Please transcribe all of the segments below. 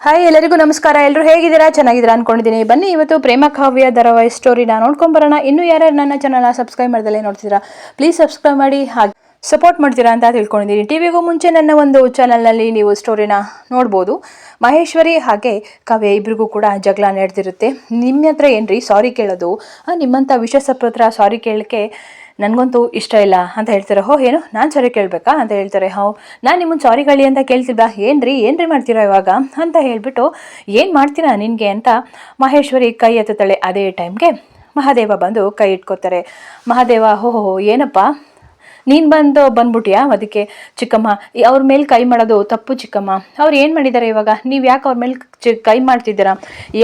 Hi ಎಲ್ಲರಿಗೂ ನಮಸ್ಕಾರ. ಎಲ್ಲರೂ ಹೇಗಿದ್ದೀರಾ? ಚೆನ್ನಾಗಿದ್ದೀರಾ ಅನ್ಕೊಂಡಿದ್ದೀನಿ. ಬನ್ನಿ, ಇವತ್ತು ಪ್ರೇಮ ಕಾವ್ಯ ಧಾರಾವಾಹಿ ಸ್ಟೋರಿನ ನೋಡ್ಕೊಂಬರೋಣ ಇನ್ನೂ ಯಾರ್ಯಾರು ನನ್ನ ಚಾನಲ್ನ ಸಬ್ಸ್ಕ್ರೈಬ್ ಮಾಡ್ದಲ್ಲೇ ನೋಡ್ತಿದ್ದೀರಾ ಪ್ಲೀಸ್ ಸಬ್ಸ್ಕ್ರೈಬ್ ಮಾಡಿ, ಹಾಗೆ ಸಪೋರ್ಟ್ ಮಾಡ್ತೀರಾ ಅಂತ ತಿಳ್ಕೊಂಡಿದ್ದೀನಿ. ಟಿವಿಗೂ ಮುಂಚೆ ನನ್ನ ಒಂದು ಚಾನಲ್ನಲ್ಲಿ ನೀವು ಸ್ಟೋರಿನ ನೋಡ್ಬೋದು. ಮಹೇಶ್ವರಿ ಹಾಗೆ ಕಾವ್ಯ ಇಬ್ಬರಿಗೂ ಕೂಡ ಜಗಳ ನಡೆದಿರುತ್ತೆ. ನಿಮ್ಮ ಹತ್ರ ಏನ್ರಿ? ಸಾರಿ ಕೇಳೋದು. ನಿಮ್ಮಂಥ ವಿಶ್ವಸಪ್ರ ಹತ್ರ ಸಾರಿ ಕೇಳಕ್ಕೆ ನನಗಂತೂ ಇಷ್ಟ ಇಲ್ಲ ಅಂತ ಹೇಳ್ತಾರೆ, ಹೋ, ಏನು, ನಾನು ಸಾರಿ ಕೇಳಬೇಕಾ ಅಂತ ಹೇಳ್ತಾರೆ. ಹೋ, ನಾನು ನಿಮ್ಮನ್ನು ಸಾರಿ ಕಳಿ ಅಂತ ಕೇಳ್ತಿದ್ದ, ಏನ್ರಿ ಏನ್ರಿ ಮಾಡ್ತೀರಾ ಇವಾಗ ಅಂತ ಹೇಳಿಬಿಟ್ಟು, ಏನು ಮಾಡ್ತೀರಾ ನಿನಗೆ ಅಂತ ಮಹೇಶ್ವರಿ ಕೈ ಎತ್ತುತ್ತಾಳೆ. ಅದೇ ಟೈಮ್ಗೆ ಮಹಾದೇವ ಬಂದು ಕೈ ಇಟ್ಕೋತಾರೆ. ಮಹಾದೇವ ಹೋ, ಏನಪ್ಪ? ನೀನು ಬಂದು ಬಂದ್ಬಿಟ್ಯಾ ಅದಕ್ಕೆ ಚಿಕ್ಕಮ್ಮ? ಅವ್ರ ಮೇಲೆ ಕೈ ಮಾಡೋದು ತಪ್ಪು ಚಿಕ್ಕಮ್ಮ. ಅವ್ರು ಏನು ಮಾಡಿದ್ದಾರೆ ಇವಾಗ? ನೀವು ಯಾಕೆ ಅವ್ರ ಮೇಲೆ ಕೈ ಮಾಡ್ತಿದ್ದೀರಾ?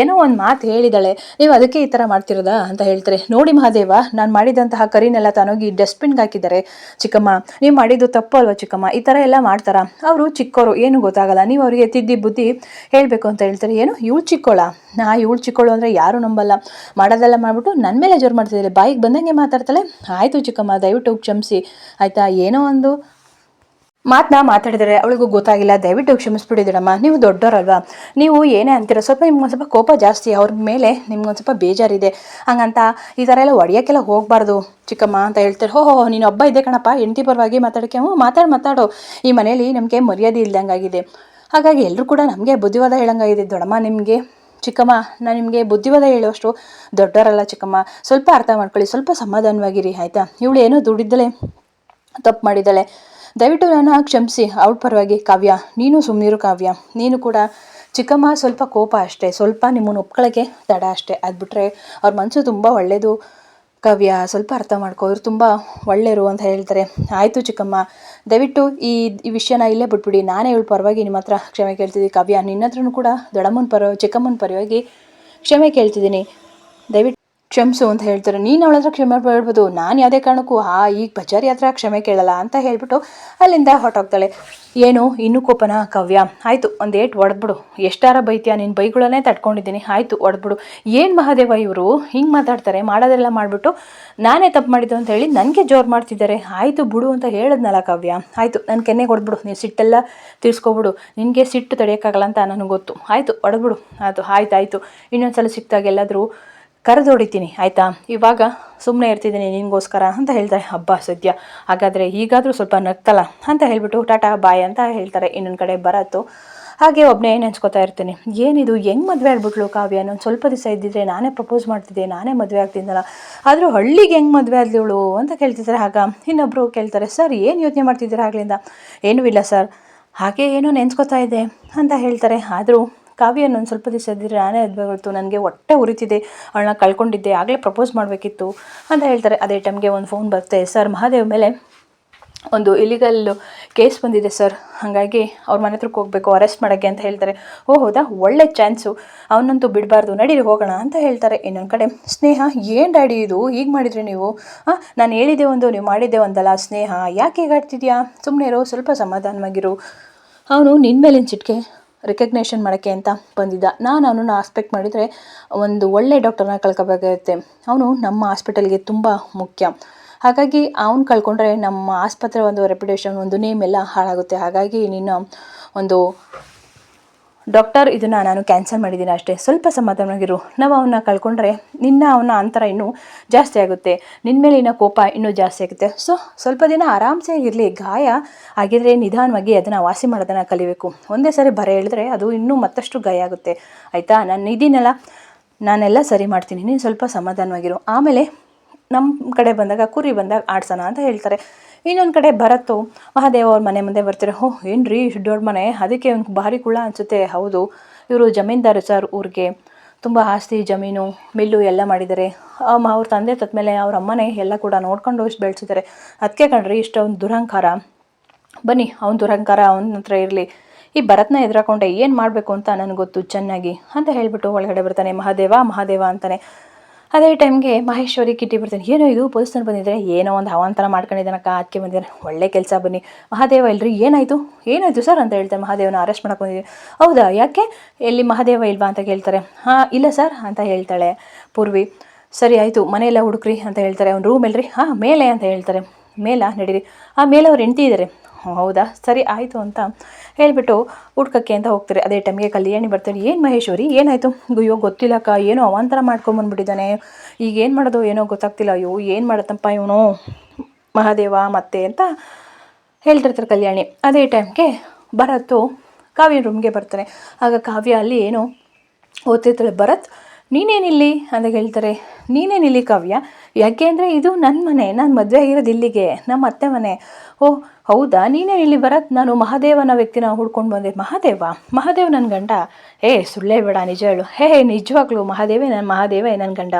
ಏನೋ ಒಂದು ಮಾತು ಹೇಳಿದಾಳೆ. ನೀವು ಅದಕ್ಕೆ ಈ ಥರ ಮಾಡ್ತಿರೋದಾ ಅಂತ ಹೇಳ್ತಾರೆ. ನೋಡಿ ಮಹಾದೇವ, ನಾನು ಮಾಡಿದಂತಹ ಕರಿನೆಲ್ಲ ತಾನೋಗಿ ಡಸ್ಟ್ಬಿನ್ಗೆ ಹಾಕಿದ್ದಾರೆ. ಚಿಕ್ಕಮ್ಮ, ನೀವು ಮಾಡಿದ್ದು ತಪ್ಪು ಅಲ್ವಾ ಚಿಕ್ಕಮ್ಮ? ಈ ಥರ ಎಲ್ಲ ಮಾಡ್ತಾರಾ? ಅವರು ಚಿಕ್ಕವರು ಏನು ಗೊತ್ತಾಗಲ್ಲ. ನೀವು ಅವರಿಗೆ ತಿದ್ದಿ ಬುದ್ಧಿ ಹೇಳಬೇಕು ಅಂತ ಹೇಳ್ತಾರೆ. ಏನು? ಇವಳು ಚಿಕ್ಕೋಳ? ನಾ ಇವಳು ಚಿಕ್ಕೋಳು ಅಂದರೆ ಯಾರು ನಂಬಲ್ಲ. ಮಾಡೋದೆಲ್ಲ ಮಾಡ್ಬಿಟ್ಟು ನನ್ನ ಮೇಲೆ ಜೋರು ಮಾಡ್ತಿದ್ದಾರೆ ಬಾಯಿಗೆ ಬಂದಂಗೆ ಮಾತಾಡ್ತಾಳೆ. ಆಯಿತು ಚಿಕ್ಕಮ್ಮ, ದಯವಿಟ್ಟು ಕ್ಷಮಿಸಿ. ಆಯಿತಾ? ಏನೋ ಒಂದು ಮಾತನ್ನ ಮಾತಾಡಿದರೆ ಅವಳಿಗೂ ಗೊತ್ತಾಗಿಲ್ಲ. ದಯವಿಟ್ಟು ಕ್ಷಮಿಸ್ಬಿಟ್ಟಿದ್ದೀರಮ್ಮ ನೀವು ದೊಡ್ಡವರಲ್ವಾ? ನೀವು ಏನೇ ಅಂತೀರ, ಸ್ವಲ್ಪ ನಿಮ್ಗೊಂದು ಸ್ವಲ್ಪ ಕೋಪ ಜಾಸ್ತಿ ಅವ್ರ ಮೇಲೆ ನಿಮ್ಗೊಂದು ಸ್ವಲ್ಪ ಬೇಜಾರಿದೆ. ಹಂಗಂತ ಈ ಥರ ಎಲ್ಲ ಒಡೆಯೋಕ್ಕೆಲ್ಲ ಹೋಗಬಾರ್ದು ಚಿಕ್ಕಮ್ಮ ಅಂತ ಹೇಳ್ತಾರೆ. ಹೋ ಹೋ ನೀನು ಒಬ್ಬ ಇದೆ ಕಣಪ್ಪ. ಹೆಂಡತಿ ಪರವಾಗಿ ಮಾತಾಡೋಕ್ಕೆ ಹ್ಞೂ, ಮಾತಾಡು ಮಾತಾಡು. ಈ ಮನೇಲಿ ನಮಗೆ ಮರ್ಯಾದೆ ಇಲ್ದಂಗಾಗಿದೆ. ಹಾಗಾಗಿ ಎಲ್ಲರೂ ಕೂಡ ನಮಗೆ ಬುದ್ಧಿವಾದ ಹೇಳಂಗಾಗಿದೆ ದೊಡ್ಡಮ್ಮ. ನಿಮಗೆ ಚಿಕ್ಕಮ್ಮ, ನಾನು ನಿಮಗೆ ಬುದ್ಧಿವಾದ ಹೇಳುವಷ್ಟು ದೊಡ್ಡವರಲ್ಲ ಚಿಕ್ಕಮ್ಮ. ಸ್ವಲ್ಪ ಅರ್ಥ ಮಾಡ್ಕೊಳ್ಳಿ, ಸ್ವಲ್ಪ ಸಮಾಧಾನವಾಗಿರಿ, ಆಯಿತಾ? ಇವಳು ಏನೋ ದುಡಿದ್ದಲೇ ತಪ್ಪು ಮಾಡಿದ್ದಾಳೆ. ದಯವಿಟ್ಟು ನಾನು ಕ್ಷಮಿಸಿ. ಅವಳ ಪರವಾಗಿ ಕಾವ್ಯ. ನೀನು ಸುಮ್ಮನಿರು ಕಾವ್ಯ. ನೀನು ಕೂಡ ಚಿಕ್ಕಮ್ಮ ಸ್ವಲ್ಪ ಕೋಪ ಅಷ್ಟೇ. ಸ್ವಲ್ಪ ನಿಮ್ಮನ್ನು ಒಪ್ಕೊಳ್ಳೋಕೆ ತಡ ಅಷ್ಟೇ. ಅದು ಬಿಟ್ಟರೆ ಅವ್ರ ಮನಸ್ಸು ತುಂಬ ಒಳ್ಳೆಯದು ಕಾವ್ಯ, ಸ್ವಲ್ಪ ಅರ್ಥ ಮಾಡ್ಕೋ. ಇವ್ರು ತುಂಬ ಒಳ್ಳೆಯರು ಅಂತ ಹೇಳ್ತಾರೆ. ಆಯಿತು ಚಿಕ್ಕಮ್ಮ. ದಯವಿಟ್ಟು ಈ ಈ ವಿಷಯನ ಇಲ್ಲೇ ಬಿಟ್ಬಿಡಿ. ನಾನೇ ಇವಳ ಪರವಾಗಿ ನಿಮ್ಮ ಹತ್ರ ಕ್ಷಮೆ ಕೇಳ್ತಿದ್ದೀನಿ ಕಾವ್ಯ. ನಿನ್ನ ಹತ್ರನೂ ಕೂಡ ದೊಡ್ಡಮ್ಮನ ಪರ, ಚಿಕ್ಕಮ್ಮನ ಪರವಾಗಿ ಕ್ಷಮೆ ಕೇಳ್ತಿದ್ದೀನಿ. ದಯವಿಟ್ಟು ಕ್ಷಮಿಸು ಅಂತ ಹೇಳ್ತಾರೆ. ನೀನು ಅವಳ ಕ್ಷಮೆ ಬೇಡ್ಬೋದು. ನಾನು ಯಾವುದೇ ಕಾರಣಕ್ಕೂ ಆ ಈಗ ಬಜಾರಿ ಹತ್ರ ಕ್ಷಮೆ ಕೇಳಲ್ಲ ಅಂತ ಹೇಳ್ಬಿಟ್ಟು ಅಲ್ಲಿಂದ ಹೊಟ್ಟೋಗ್ತಾಳೆ ಏನು? ಇನ್ನೂ ಕೋಪನ? ಕವ್ಯ? ಆಯಿತು, ಒಂದು ಏಟ್ ಒಡೆದ್ಬಿಡು. ಎಷ್ಟಾರ ಬೈತೀಯ? ನಿನ್ನ ಬೈಗಳನ್ನೇ ತಡ್ಕೊಂಡಿದ್ದೀನಿ. ಆಯಿತು, ಒಡೆದ್ಬಿಡು. ಏನು ಮಹಾದೇವ ಇವರು? ಹಿಂಗೆ ಮಾತಾಡ್ತಾರೆ. ಮಾಡೋದೆಲ್ಲ ಮಾಡಿಬಿಟ್ಟು, ನಾನೇ ತಪ್ಪು ಮಾಡಿದ್ದು ಅಂತ ಹೇಳಿ ನನಗೆ ಜೋರು ಮಾಡ್ತಿದ್ದಾರೆ. ಆಯಿತು, ಬಿಡು ಅಂತ ಹೇಳಿದ್ನಲ್ಲ ಕವ್ಯ? ಆಯಿತು ನನ್ನ ಕೆನ್ನೆಗೆ ಹೊಡೆದ್ಬಿಡು ನೀನು ಸಿಟ್ಟೆಲ್ಲ ತೀರ್ಸ್ಕೊಬಿಡು. ನಿನಗೆ ಸಿಟ್ಟು ತಡೆಯೋಕ್ಕಾಗಲ್ಲ ಅಂತ ನನಗೆ ಗೊತ್ತು. ಆಯಿತು ಒಡ್ಬಿಡು ಆಯಿತು ಆಯ್ತು ಆಯಿತು ಇನ್ನೊಂದು ಸಲ ಸಿಕ್ತಾಗ ಎಲ್ಲಾದರೂ ಕರೆದು ಹೊಡಿತೀನಿ ಆಯಿತಾ? ಇವಾಗ ಸುಮ್ಮನೆ ಇರ್ತಿದ್ದೀನಿ ನಿನಗೋಸ್ಕರ ಅಂತ ಹೇಳ್ತಾರೆ. ಹಬ್ಬ, ಸದ್ಯ. ಹಾಗಾದರೆ ಈಗಾದರೂ ಸ್ವಲ್ಪ ನಗ್ತಲ್ಲ ಅಂತ ಹೇಳಿಬಿಟ್ಟು ಟಾಟಾ, ಬಾಯ್ ಅಂತ ಹೇಳ್ತಾರೆ. ಇನ್ನೊಂದು ಕಡೆ ಬರತ್ತು. ಹಾಗೆ ಒಬ್ಬನೇ ನೆನ್ಸ್ಕೊತಾ ಇರ್ತೀನಿ. ಏನಿದು, ಹೆಂಗೆ ಮದುವೆ ಆಗ್ಬಿಟ್ಲು ಕಾವ್ಯ? ನಾನು ಸ್ವಲ್ಪ ದಿವಸ ಇದ್ದಿದ್ರೆ ನಾನೇ ಪ್ರಪೋಸ್ ಮಾಡ್ತಿದ್ದೆ, ನಾನೇ ಮದುವೆ ಆಗ್ತಿದ್ದಲ್ಲ ಆದರೂ ಹಳ್ಳಿಗೆ ಹೆಂಗೆ ಮದುವೆ ಆದ್ಲಿವಳು ಅಂತ ಕೇಳ್ತಿದ್ದಾರೆ ಆಗ ಇನ್ನೊಬ್ಬರು ಕೇಳ್ತಾರೆ, ಸರ್, ಏನು ಯೋಚನೆ ಮಾಡ್ತಿದ್ದೀರಾ ಆಗಲಿಂದ? ಏನೂ ಇಲ್ಲ, ಸರ್. ಹಾಗೆ ಏನೋ ನೆನ್ಸ್ಕೊತಾ ಇದೆ ಅಂತ ಹೇಳ್ತಾರೆ. ಆದರೂ ಕಾವ್ಯ ಒಂದು ಸ್ವಲ್ಪ ದಿವಸ ಇದ್ದಿದ್ರೆ ನಾನೇ ಅದ್ಬೇಕು ನನಗೆ ಹೊಟ್ಟೆ ಉರಿತಿದೆ, ಅವಳನ್ನ ಕಳ್ಕೊಂಡಿದ್ದೆ, ಆಗಲೇ ಪ್ರಪೋಸ್ ಮಾಡಬೇಕಿತ್ತು ಅಂತ ಹೇಳ್ತಾರೆ. ಅದೇ ಟೈಮ್ಗೆ ಒಂದು ಫೋನ್ ಬರುತ್ತೆ ಸರ್ ಮಹಾದೇವ್ ಮೇಲೆ ಒಂದು ಇಲಿಗಲ್ ಕೇಸ್ ಬಂದಿದೆ ಸರ್ ಹಾಗಾಗಿ ಅವ್ರ ಮನೆ ಹತ್ರಕ್ಕೆ ಹೋಗಬೇಕು ಅರೆಸ್ಟ್ ಮಾಡೋಕ್ಕೆ ಅಂತ ಹೇಳ್ತಾರೆ. ಓ, ಹೌದಾ? ಒಳ್ಳೆ ಚಾನ್ಸು ಅವನಂತೂ ಬಿಡಬಾರ್ದು. ನಡೀರಿ, ಹೋಗೋಣ ಅಂತ ಹೇಳ್ತಾರೆ. ಇನ್ನೊಂದು ಕಡೆ, ಸ್ನೇಹ, ಏನು ಡ್ಯಾಡಿ ಇದು? ಹೀಗೆ ಮಾಡಿದ್ರಿ ನೀವು? ನಾನು ಹೇಳಿದ್ದೆ ಒಂದು, ನೀವು ಮಾಡಿದ್ದೆ ಒಂದಲ್ಲ, ಸ್ನೇಹ. ಯಾಕೆ ಹೀಗಾಡ್ತಿದ್ಯಾ? ಸುಮ್ಮನೆ ಇರೋ, ಸ್ವಲ್ಪ ಸಮಾಧಾನವಾಗಿರು. ಅವನು ನಿನ್ನ ಮೇಲಿನ ಚಿಟ್ಕೆ. ರೆಕಗ್ನೇಷನ್ ಮಾಡೋಕ್ಕೆ ಅಂತ ಬಂದಿದ್ದ. ನಾನು ಅವನನ್ನು ಆಸ್ಪೆಕ್ಟ್ ಮಾಡಿದರೆ ಒಂದು ಒಳ್ಳೆ ಡಾಕ್ಟರ್ನ ಕಳ್ಕೊಬೇಕಾಗುತ್ತೆ. ಅವನು ನಮ್ಮ ಹಾಸ್ಪಿಟಲ್ಗೆ ತುಂಬ ಮುಖ್ಯ. ಹಾಗಾಗಿ ಅವನು ಕಳ್ಕೊಂಡ್ರೆ ನಮ್ಮ ಆಸ್ಪತ್ರೆ ಒಂದು ರೆಪ್ಯುಟೇಷನ್ ಒಂದು ನೇಮ್ ಎಲ್ಲ ಹಾಳಾಗುತ್ತೆ. ಹಾಗಾಗಿ ನೀನು ಒಂದು ಡಾಕ್ಟರ್, ಇದನ್ನು ನಾನು ಕ್ಯಾನ್ಸಲ್ ಮಾಡಿದ್ದೀನಿ ಅಷ್ಟೇ. ಸ್ವಲ್ಪ ಸಮಾಧಾನವಾಗಿರು. ನಾವು ಅವನ್ನ ಕಳ್ಕೊಂಡ್ರೆ ನಿನ್ನ ಅವನ ಅಂತರ ಇನ್ನೂ ಜಾಸ್ತಿ ಆಗುತ್ತೆ. ನಿನ್ನ ಮೇಲಿನ ಕೋಪ ಇನ್ನೂ ಜಾಸ್ತಿ ಆಗುತ್ತೆ. ಸೊ ಸ್ವಲ್ಪ ದಿನ ಆರಾಮ್ಸೆ ಇರಲಿ. ಗಾಯ ಆಗಿದ್ರೆ ನಿಧಾನವಾಗಿ ಅದನ್ನು ವಾಸಿ ಮಾಡೋದನ್ನು ಕಲಿಬೇಕು. ಒಂದೇ ಸಾರಿ ಬರ ಹೇಳಿದ್ರೆ ಅದು ಇನ್ನೂ ಮತ್ತಷ್ಟು ಗಾಯ ಆಗುತ್ತೆ. ಆಯಿತಾ? ನಾನು ಇದೀನಲ್ಲ. ನಾನೆಲ್ಲ ಸರಿ ಮಾಡ್ತೀನಿ. ನೀನು ಸ್ವಲ್ಪ ಸಮಾಧಾನವಾಗಿರು. ಆಮೇಲೆ ನಮ್ಮ ಕಡೆ ಬಂದಾಗ, ಕುರಿ ಬಂದಾಗ ಆಡ್ಸೋಣ ಅಂತ ಹೇಳ್ತಾರೆ. ಇನ್ನೊಂದು ಕಡೆ ಭರತ್ತು, ಮಹಾದೇವ ಅವ್ರ ಮನೆ ಮುಂದೆ ಬರ್ತಾರೆ, ಹೋ, ಏನ್ರಿ ಇಷ್ಟು ದೊಡ್ಡ ಮನೆ? ಅದಕ್ಕೆ ಒಂದು ಭಾರಿ ಕುಳ್ಳ ಅನಿಸುತ್ತೆ. ಹೌದು, ಇವರು ಜಮೀನ್ದಾರು ಸರ್ ಊರಿಗೆ. ತುಂಬ ಆಸ್ತಿ, ಜಮೀನು, ಮಿಲ್ಲು ಎಲ್ಲ ಮಾಡಿದ್ದಾರೆ. ಅವ್ರ ತಂದೆ ತತ್ಮೇಲೆ ಅವ್ರ ಅಮ್ಮನೇ ಎಲ್ಲ ಕೂಡ ನೋಡ್ಕೊಂಡು ಇಷ್ಟು ಬೆಳೆಸಿದ್ದಾರೆ. ಅದಕ್ಕೆ ಕಣ್ರಿ, ಇಷ್ಟೊಂದು ದುರಹಂಕಾರ. ಬನ್ನಿ, ಅವ್ನ ದುರಹಂಕಾರ ಅವನ ಹತ್ರ ಇರಲಿ. ಈ ಭರತ್ನ ಎದುರಾಕೊಂಡೆ ಏನು ಮಾಡಬೇಕು ಅಂತ ನನಗೆ ಗೊತ್ತು, ಚೆನ್ನಾಗಿ. ಅಂತ ಹೇಳಿಬಿಟ್ಟು ಒಳಗಡೆ ಬರ್ತಾನೆ, ಮಹಾದೇವ ಮಹಾದೇವ ಅಂತಾನೆ. ಅದೇ ಟೈಮ್ಗೆ ಮಹೇಶ್ವರಿ ಕಿಟ್ಟಿ ಬರ್ತಾನೆ ಏನೋ ಇದು ಪೊಲೀಸ್ನಲ್ಲಿ ಬಂದಿದ್ರೆ ಏನೋ ಒಂದು ಅವಾಂತರ ಮಾಡ್ಕೊಂಡಿದ್ದಾನಕ್ಕ ಅದಕ್ಕೆ ಬಂದಿದ್ದಾರೆ ಒಳ್ಳೆ ಕೆಲಸ ಬನ್ನಿ. ಮಹಾದೇವ ಇಲ್ರಿ ಏನಾಯಿತು? ಏನಾಯಿತು ಸರ್ ಅಂತ ಹೇಳ್ತಾರೆ. ಮಹಾದೇವನ ಅರೆಸ್ಟ್ ಬಂದಿದ್ದೀವಿ. ಹೌದಾ? ಯಾಕೆ? ಎಲ್ಲಿ ಮಹಾದೇವ ಇಲ್ವಾ ಅಂತ ಕೇಳ್ತಾರೆ. ಹಾಂ ಇಲ್ಲ ಸರ್ ಅಂತ ಹೇಳ್ತಾಳೆ ಪೂರ್ವಿ. ಸರಿ ಆಯಿತು. ಮನೆಯೆಲ್ಲ ಹುಡುಕ್ರಿ ಅಂತ ಹೇಳ್ತಾರೆ. ಅವ್ನು ರೂಮ್ ಎಲ್ರಿ? ಹಾಂ ಮೇಲೆ ಅಂತ ಹೇಳ್ತಾರೆ. ಮೇಲ? ನಡೀರಿ. ಆ ಮೇಲೆ ಅವ್ರು ಹೆಂಡ್ತಿ ಇದ್ದಾರೆ "ಹ್ಮ್, ಹೌದಾ? ಸರಿ, ಆಯಿತು ಅಂತ ಹೇಳಿಬಿಟ್ಟು ಹುಡ್ಕಕ್ಕೆ ಅಂತ ಹೋಗ್ತಾರೆ. ಅದೇ ಟೈಮ್ಗೆ ಕಲ್ಯಾಣಿ ಬರ್ತಾರೆ ಏನು ಮಹೇಶ್ವರಿ, ಏನಾಯಿತು? ಅಯ್ಯೋ, ಗೊತ್ತಿಲ್ಲಕ್ಕ, ಏನೋ ಅವಾಂತರ ಮಾಡ್ಕೊಂಬಂದ್ಬಿಟ್ಟಿದ್ದಾನೆ ಈಗ ಏನು ಮಾಡೋದು, ಏನೋ ಗೊತ್ತಾಗ್ತಿಲ್ಲ. ಅಯ್ಯೋ, ಏನು ಮಾಡತ್ತಪ್ಪ ಇವನು? ಮಹಾದೇವ, ಮತ್ತೆ ಅಂತ ಹೇಳ್ತಿರ್ತಾರೆ ಕಲ್ಯಾಣಿ. ಅದೇ ಟೈಮ್ಗೆ ಭರತ್ತು ಕಾವ್ಯ ರೂಮ್ಗೆ ಬರ್ತಾನೆ. ಆಗ ಕಾವ್ಯ ಅಲ್ಲಿ ಏನು ಓದ್ತಿರ್ತಾಳೆ, ಭರತ್ ನೀನೇನಿಲ್ಲಿ ಅಂತ ಹೇಳ್ತಾರೆ. ನೀನೇನಿಲ್ಲಿ ಕಾವ್ಯ? ಯಾಕೆ ಅಂದರೆ ಇದು ನನ್ನ ಮನೆ, ನಾನು ಮದುವೆ ಆಗಿರೋದು ಇಲ್ಲಿಗೆ ನಮ್ಮ ಅತ್ತೆ ಮನೆ. ಓ, ಹೌದಾ? ನೀನೇನಿಲ್ಲಿ ಭರತ್? ನಾನು ಮಹಾದೇವನ ವ್ಯಕ್ತಿನ ಹುಡ್ಕೊಂಡು ಬಂದೆ. ಮಹಾದೇವ? ಮಹಾದೇವ್ ನನ್ನ ಗಂಡ? ಏ, ಸುಳ್ಳೇ ಬೇಡ, ನಿಜ ಹೇಳು. ಹೇ ನಿಜವಾಗ್ಲೂ ಮಹಾದೇವೇ ನನ್ನ ಮಹಾದೇವೇ ನನ್ನ ಗಂಡ.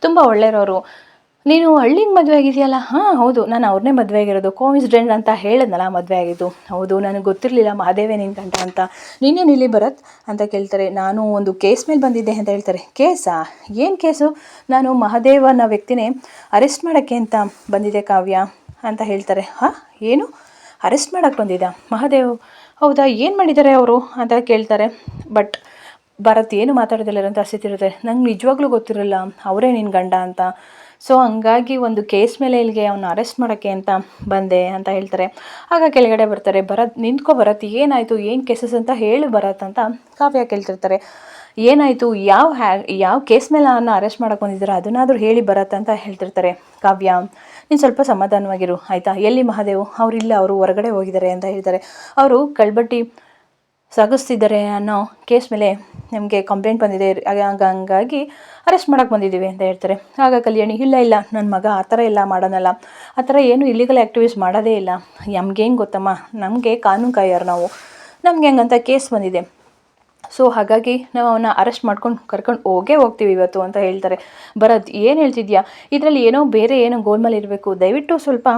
ತುಂಬ ಒಳ್ಳೆಯವರು ನೀನು ಹಳ್ಳಿಗೆ ಮದುವೆ ಆಗಿದೆಯಲ್ಲ? ಹಾಂ, ಹೌದು. ನಾನು ಅವ್ರನ್ನೇ ಮದುವೆ ಆಗಿರೋದು. ಕೋಇನ್ಸಿಡೆಂಟ್ ಅಂತ ಹೇಳಿದ್ನಲ್ಲ, ಮದುವೆ ಆಗಿದ್ದು. ಹೌದು, ನನಗೆ ಗೊತ್ತಿರಲಿಲ್ಲ. ಮಹಾದೇವೇ ನಿನ್ನ ಗಂಡ ಅಂತ. ನೀನೇನು ಇಲ್ಲಿ ಬರತ್ ಅಂತ ಕೇಳ್ತಾರೆ. ನಾನು ಒಂದು ಕೇಸ್ ಮೇಲೆ ಬಂದಿದ್ದೆ ಅಂತ ಹೇಳ್ತಾರೆ. ಕೇಸಾ? ಏನು ಕೇಸು? ನಾನು ಮಹಾದೇವನ ವ್ಯಕ್ತಿನೇ ಅರೆಸ್ಟ್ ಮಾಡೋಕ್ಕೆ ಅಂತ ಬಂದಿದ್ದೆ ಕಾವ್ಯ ಅಂತ ಹೇಳ್ತಾರೆ. ಹಾಂ, ಏನು? ಅರೆಸ್ಟ್ ಮಾಡೋಕ್ಕೆ ಬಂದಿದ್ದ ಮಹಾದೇವ್, ಹೌದಾ? ಏನು ಮಾಡಿದ್ದಾರೆ ಅವರು ಅಂತ ಕೇಳ್ತಾರೆ. ಬಟ್ ಭರತ್ ಏನು ಮಾತಾಡೋದಿಲ್ಲ ಅಂತ ಇರುತ್ತೆ. ನಂಗೆ ನಿಜವಾಗ್ಲೂ ಗೊತ್ತಿರಲ್ಲ. ಅವರೇ ನಿನ್ನ ಗಂಡ ಅಂತ. ಸೊ ಹಂಗಾಗಿ ಒಂದು ಕೇಸ್ ಮೇಲೆ ಇಲ್ಲಿಗೆ ಅವನ್ನ ಅರೆಸ್ಟ್ ಮಾಡೋಕ್ಕೆ ಅಂತ ಬಂದೆ ಅಂತ ಹೇಳ್ತಾರೆ. ಆಗ ಕೆಳಗಡೆ ಬರ್ತಾರೆ, ಭರತ್, ನಿಂತ್ಕೊ ಭರತ್, ಏನಾಯಿತು? ಏನು ಕೇಸಸ್ ಅಂತ ಹೇಳಿ ಭರತ್ ಅಂತ ಕಾವ್ಯ ಕೇಳ್ತಿರ್ತಾರೆ. ಏನಾಯಿತು? ಯಾವ ಹ್ಯಾ, ಯಾವ ಕೇಸ್ ಮೇಲೆ ಅವನ್ನ ಅರೆಸ್ಟ್ ಮಾಡಕ್ಕೆ ಬಂದಿದ್ದೀರಾ? ಅದನ್ನಾದರೂ ಹೇಳಿ ಬರತ್ತೆ ಅಂತ ಹೇಳ್ತಿರ್ತಾರೆ ಕಾವ್ಯ. ನೀನು ಸ್ವಲ್ಪ ಸಮಾಧಾನವಾಗಿರು, ಆಯಿತಾ? ಎಲ್ಲಿ ಮಹಾದೇವ್? ಅವರಿಲ್ಲ, ಅವರು ಹೊರಗಡೆ ಹೋಗಿದ್ದಾರೆ ಅಂತ ಹೇಳ್ತಾರೆ. ಅವರು ಕಳ್ಬಟ್ಟಿ ಸಾಗಿಸ್ತಿದ್ದಾರೆ ಅನ್ನೋ ಕೇಸ್ ಮೇಲೆ ನಮಗೆ ಕಂಪ್ಲೇಂಟ್ ಬಂದಿದೆ. ಹಂಗಾಗಿ ಅರೆಸ್ಟ್ ಮಾಡೋಕ್ಕೆ ಬಂದಿದ್ದೀವಿ ಅಂತ ಹೇಳ್ತಾರೆ. ಆಗ ಕಲ್ಯಾಣಿ, ಇಲ್ಲ ಇಲ್ಲ ನನ್ನ ಮಗ ಆ ಥರ ಎಲ್ಲ ಮಾಡೋನಲ್ಲ. ಆ ಥರ ಏನು ಇಲ್ಲಿಗಲ್ ಆ್ಯಕ್ಟಿವಿಸ್ ಮಾಡೋದೇ ಇಲ್ಲ. ನಮ್ಗೆ ಹೆಂಗೆ ಗೊತ್ತಮ್ಮ? ನಮಗೆ ಕಾನೂನು ಕಾಯೋರು ನಾವು. ನಮ್ಗೆ ಹೆಂಗಂತ ಕೇಸ್ ಬಂದಿದೆ. ಸೊ ಹಾಗಾಗಿ ನಾವು ಅವನ್ನ ಅರೆಸ್ಟ್ ಮಾಡ್ಕೊಂಡು ಕರ್ಕೊಂಡು ಹೋಗೇ ಹೋಗ್ತೀವಿ ಇವತ್ತು ಅಂತ ಹೇಳ್ತಾರೆ. ಬರೋದು ಏನು ಹೇಳ್ತಿದ್ಯಾ? ಇದರಲ್ಲಿ ಏನೋ ಬೇರೆ ಏನೋ ಗೋಲ್ಮಾಲ್ ಇರಬೇಕು. ದಯವಿಟ್ಟು ಸ್ವಲ್ಪ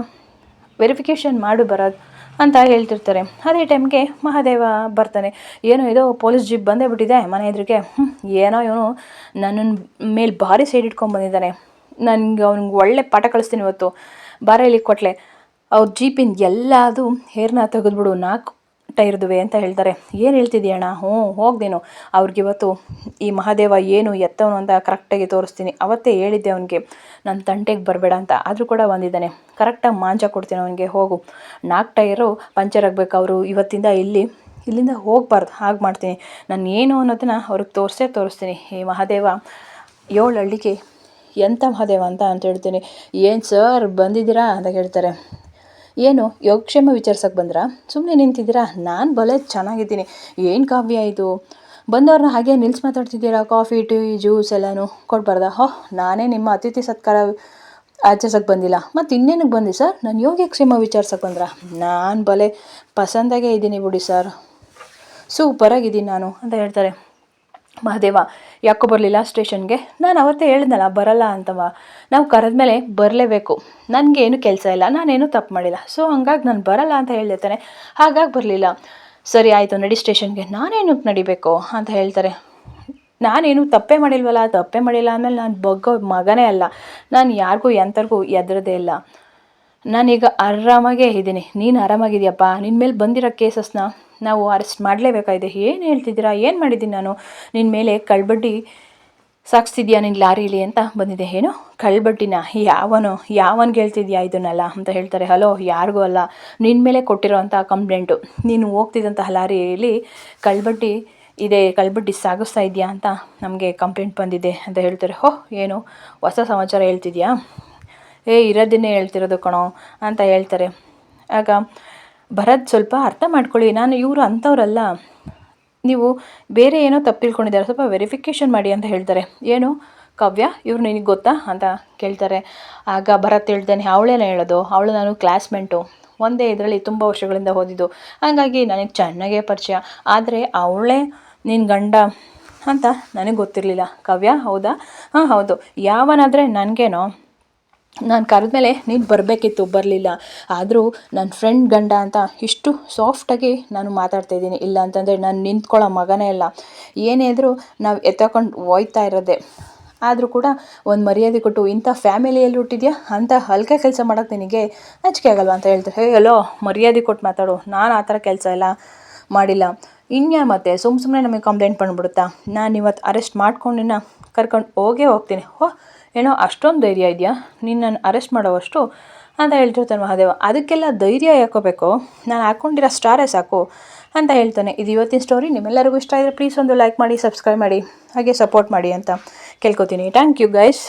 ವೆರಿಫಿಕೇಷನ್ ಮಾಡು ಬರೋದು ಅಂತ ಹೇಳ್ತಿರ್ತಾರೆ. ಅದೇ ಟೈಮ್ಗೆ ಮಹಾದೇವ ಬರ್ತಾನೆ. ಏನೋ ಇದು ಪೊಲೀಸ್ ಜೀಪ್ ಬಂದೇ ಬಿಟ್ಟಿದೆ ಮನೆ ಎದುರಿಗೆ ಏನೋ ಇವನು ನನ್ನ ಮೇಲೆ ಭಾರಿ ಸೈಡ್ ಇಟ್ಕೊಂಡು ಬಂದಿದ್ದಾನೆ ನನಗೆ ಅವ್ನಿಗೆ ಒಳ್ಳೆ ಪಾಠ ಕಳಿಸ್ತೀನಿ ಇವತ್ತು. ಬಾರ ಇಲ್ಲಿ ಕೊಟ್ಲೆ. ಅವ್ರ ಜೀಪಿನ ಎಲ್ಲದು ಹೇರ್ನ ತೆಗೆದ್ಬಿಡು. ನಾಲ್ಕು ಟೈರ್ದುವೆ ಅಂತ ಹೇಳ್ತಾರೆ. ಏನು ಹೇಳ್ತಿದ್ದೀಯ ಅಣ್ಣ? ಹೋಗ್ದೇನೋ. ಹೋಗ್ದೇನು ಅವ್ರಿಗಿವತ್ತು ಈ ಮಹಾದೇವ ಏನು ಎತ್ತವನು ಅಂತ ಕರೆಕ್ಟಾಗಿ ತೋರಿಸ್ತೀನಿ. ಅವತ್ತೇ ಹೇಳಿದ್ದೆ ಅವನಿಗೆ ನನ್ನ ತಂಟೆಗೆ ಬರಬೇಡ ಅಂತ. ಆದರೂ ಕೂಡ ಬಂದಿದ್ದಾನೆ. ಕರೆಕ್ಟಾಗಿ ಮಾಂಜ ಕೊಡ್ತೀನಿ ಅವನಿಗೆ, ಹೋಗು. ನಾಲ್ಕು ಟೈರು ಪಂಚರ್ ಆಗಬೇಕು. ಅವರು ಇವತ್ತಿಂದ ಇಲ್ಲಿ, ಇಲ್ಲಿಂದ ಹೋಗ್ಬಾರ್ದು. ಹಾಗೆ ಮಾಡ್ತೀನಿ. ನಾನು ಏನು ಅನ್ನೋದನ್ನು ಅವ್ರಿಗೆ ತೋರಿಸೇ ತೋರಿಸ್ತೀನಿ. ಈ ಮಹಾದೇವ ಏಳು ಹಳ್ಳಿಗೆ ಎಂಥ ಮಹಾದೇವ ಅಂತ ಅಂತ ಹೇಳ್ತೀನಿ. ಏನು ಸರ್ ಬಂದಿದ್ದೀರಾ? ಅಂತ ಹೇಳ್ತಾರೆ ಏನು, ಯೋಗಕ್ಷೇಮ ವಿಚಾರ್ಸಕ್ಕೆ ಬಂದ್ರಾ? ಸುಮ್ಮನೆ ನಿಂತಿದ್ದೀರಾ? ನಾನು ಬಲೆ ಚೆನ್ನಾಗಿದ್ದೀನಿ. ಏನು ಕಾವ್ಯ ಇದು? ಬಂದವ್ರನ್ನ ಹಾಗೆ ನಿಲ್ಸಿ ಮಾತಾಡ್ತಿದ್ದೀರಾ? ಕಾಫಿ, ಟೀ, ಜ್ಯೂಸ್ ಎಲ್ಲನೂ ಕೊಡಬಾರ್ದ? ಹೋ, ನಾನೇ ನಿಮ್ಮ ಅತಿಥಿ ಸತ್ಕಾರ ಆಚರಿಸೋಕೆ ಬಂದಿಲ್ಲ. ಮತ್ತು ಇನ್ನೇನಕ್ಕೆ ಬಂದಿ ಸರ್? ನಾನು ಯೋಗಕ್ಷೇಮ ವಿಚಾರ್ಸಕ್ಕೆ ಬಂದ್ರ? ನಾನು ಬಲೆ ಪಸಂದಾಗೆ ಇದ್ದೀನಿ ಬಿಡಿ ಸರ್. ಸೂಪರಾಗಿದ್ದೀನಿ ನಾನು ಅಂತ ಹೇಳ್ತಾರೆ. ಮಹಾದೇವ, ಯಾಕೋ ಬರಲಿಲ್ಲ ಸ್ಟೇಷನ್ಗೆ? ನಾನು ಅವತ್ತೇ ಹೇಳಿದ್ನಲ್ಲ, ಬರಲ್ಲ ಅಂತವ. ನಾವು ಕರೆದ್ಮೇಲೆ ಬರಲೇಬೇಕು. ನನಗೇನು ಕೆಲಸ ಇಲ್ಲ, ನಾನೇನು ತಪ್ಪು ಮಾಡಿಲ್ಲ. ಸೊ ಹಂಗಾಗಿ ನಾನು ಬರಲ್ಲ ಅಂತ ಹೇಳಿರ್ತಾನೆ ಹಾಗಾಗಿ ಬರಲಿಲ್ಲ. ಸರಿ, ಆಯಿತು, ನಡಿ ಸ್ಟೇಷನ್ಗೆ. ನಾನೇನು ನಡಿಬೇಕು ಅಂತ ಹೇಳ್ತಾರೆ. ನಾನೇನು ತಪ್ಪೇ ಮಾಡಿಲ್ವಲ್ಲ, ತಪ್ಪೇ ಮಾಡಿಲ್ಲ ಆಮೇಲೆ ನಾನು ಬಗ್ಗೋ ಮಗನೇ ಅಲ್ಲ. ನಾನು ಯಾರಿಗೂ ಎಂಥರಿಗೂ ಎದ್ರದೇ ಇಲ್ಲ. ನಾನೀಗ ಆರಾಮಾಗೇ ಇದ್ದೀನಿ. ನೀನು ಆರಾಮಾಗಿದೆಯಪ್ಪ? ನಿನ್ನ ಮೇಲೆ ಬಂದಿರೋ ಕೇಸಸ್ನ ನಾವು ಅರೆಸ್ಟ್ ಮಾಡಲೇಬೇಕಾಗಿದೆ. ಏನು ಹೇಳ್ತಿದ್ದೀರಾ? ಏನು ಮಾಡಿದ್ದೀನಿ ನಾನು? ನಿನ್ನ ಮೇಲೆ ಕಳ್ಬಡ್ಡಿ ಸಾಗಿಸ್ತಿದ್ಯಾ ನಿನ್ನ ಲಾರೀಲಿ ಅಂತ ಬಂದಿದೆ ಏನು? ಕಳ್ಬಡ್ಡಿನ? ಯಾವನು? ಯಾವನ್ ಹೇಳ್ತಿದ್ಯಾ ಇದನ್ನೆಲ್ಲ ಅಂತ ಹೇಳ್ತಾರೆ. ಹಲೋ, ಯಾರಿಗೂ ಅಲ್ಲ. ನಿನ್ನ ಮೇಲೆ ಕೊಟ್ಟಿರೋವಂಥ ಕಂಪ್ಲೇಂಟು. ನೀನು ಹೋಗ್ತಿದ್ದಂತಹ ಲಾರಿಯಲ್ಲಿ ಕಳ್ಬಡ್ಡಿ ಇದೆ, ಕಳ್ಬಡ್ಡಿ ಸಾಗಿಸ್ತಾ ಇದೆಯಾ ಅಂತ ನಮಗೆ ಕಂಪ್ಲೇಂಟ್ ಬಂದಿದೆ ಅಂತ ಹೇಳ್ತಾರೆ. ಹೋ, ಏನು ಹೊಸ ಸಮಾಚಾರ ಹೇಳ್ತಿದ್ಯಾ? ಏ, ಇರೋದನ್ನೇ ಹೇಳ್ತಿರೋದು ಕಣೋ ಅಂತ ಹೇಳ್ತಾರೆ. ಆಗ ಭರತ್ ಸ್ವಲ್ಪ ಅರ್ಥ ಮಾಡ್ಕೊಳ್ಳಿ, ನಾನು ಇವರು ಅಂಥವ್ರಲ್ಲ. ನೀವು ಬೇರೆ ಏನೋ ತಪ್ಪು ತಿಳ್ಕೊಂಡಿದ್ದಾರೆ ಸ್ವಲ್ಪ ವೆರಿಫಿಕೇಷನ್ ಮಾಡಿ ಅಂತ ಹೇಳ್ತಾರೆ. ಏನು? ಕವ್ಯ, ಇವ್ರು ನಿನಗೆ ಗೊತ್ತಾ ಅಂತ ಕೇಳ್ತಾರೆ. ಆಗ ಭರತ್ ಹೇಳ್ತಾನೆ, ಅವಳೇನ ಹೇಳೋದು? ಅವಳು ನಾನು ಕ್ಲಾಸ್ಮೆಂಟು ಒಂದೇ ಇದರಲ್ಲಿ ತುಂಬ ವರ್ಷಗಳಿಂದ ಓದಿದ್ದು. ಹಾಗಾಗಿ ನನಗೆ ಚೆನ್ನಾಗೇ ಪರಿಚಯ. ಆದರೆ ಅವಳೇ ನಿನ್ನ ಗಂಡ ಅಂತ ನನಗೆ ಗೊತ್ತಿರಲಿಲ್ಲ. ಕವ್ಯ, ಹೌದಾ? ಹಾಂ, ಹೌದು. ಯಾವನಾದರೆ ನನಗೇನೋ? ನಾನು ಕರೆದ ಮೇಲೆ ನೀನು ಬರಬೇಕಿತ್ತು, ಬರಲಿಲ್ಲ. ಆದರೂ ನನ್ನ ಫ್ರೆಂಡ್ ಗಂಡ ಅಂತ ಇಷ್ಟು ಸಾಫ್ಟಾಗಿ ನಾನು ಮಾತಾಡ್ತಾ ಇದ್ದೀನಿ. ಇಲ್ಲ ಅಂತಂದರೆ ನಾನು ನಿಂತ್ಕೊಳ್ಳೋ ಮಗನೇ ಇಲ್ಲ. ಏನೇ ಇದ್ದರೂ ನಾವು ಎತ್ತಕೊಂಡು ಹೋಯ್ತಾ ಇರೋದೆ. ಆದರೂ ಕೂಡ ಒಂದು ಮರ್ಯಾದೆ ಕೊಟ್ಟು, ಇಂಥ ಫ್ಯಾಮಿಲಿಯಲ್ಲಿ ಹುಟ್ಟಿದ್ಯಾ? ಅಂಥ ಹಲ್ಕೆ ಕೆಲಸ ಮಾಡೋಕ್ಕೆ ನಿನಗೆ ನಚಿಕೆ ಆಗಲ್ವಾ? ಅಂತ ಹೇಳ್ತಾರೆ. ಹೇ, ಎಲ್ಲೋ, ಮರ್ಯಾದೆ ಕೊಟ್ಟು ಮಾತಾಡು. ನಾನು ಆ ಥರ ಕೆಲಸ ಎಲ್ಲ ಮಾಡಿಲ್ಲ. ಇನ್ಯಾ ಮತ್ತೆ? ಸುಮ್ಮ ಸುಮ್ಮನೆ ನಮಗೆ ಕಂಪ್ಲೇಂಟ್ ಬಂದ್ಬಿಡುತ್ತಾ? ನಾನು ಇವತ್ತು ಅರೆಸ್ಟ್ ಮಾಡ್ಕೊಂಡಿನ ಕರ್ಕೊಂಡು ಹೋಗೇ ಹೋಗ್ತೀನಿ. ಹೋ, ಏನೋ ಅಷ್ಟೊಂದು ಧೈರ್ಯ ಇದೆಯಾ? ನಿನ್ನನ್ನು ಅರೆಸ್ಟ್ ಮಾಡೋವಷ್ಟು ಅಂತ ಹೇಳ್ತಿರ್ತಾನೆ ಮಹಾದೇವ. ಅದಕ್ಕೆಲ್ಲ ಧೈರ್ಯ ಯಾಕೋಬೇಕು ನಾನು ಹಾಕ್ಕೊಂಡಿರೋ ಸ್ಟಾರೇ ಸಾಕು ಅಂತ ಹೇಳ್ತಾನೆ. ಇದು ಇವತ್ತಿನ ಸ್ಟೋರಿ ನಿಮ್ಮೆಲ್ಲರಿಗೂ ಇಷ್ಟ ಆದರೆ ಪ್ಲೀಸ್ ಒಂದು ಲೈಕ್ ಮಾಡಿ ಸಬ್ಸ್ಕ್ರೈಬ್ ಮಾಡಿ, ಹಾಗೆ ಸಪೋರ್ಟ್ ಮಾಡಿ ಅಂತ ಕೇಳ್ಕೊತೀನಿ. Thank you guys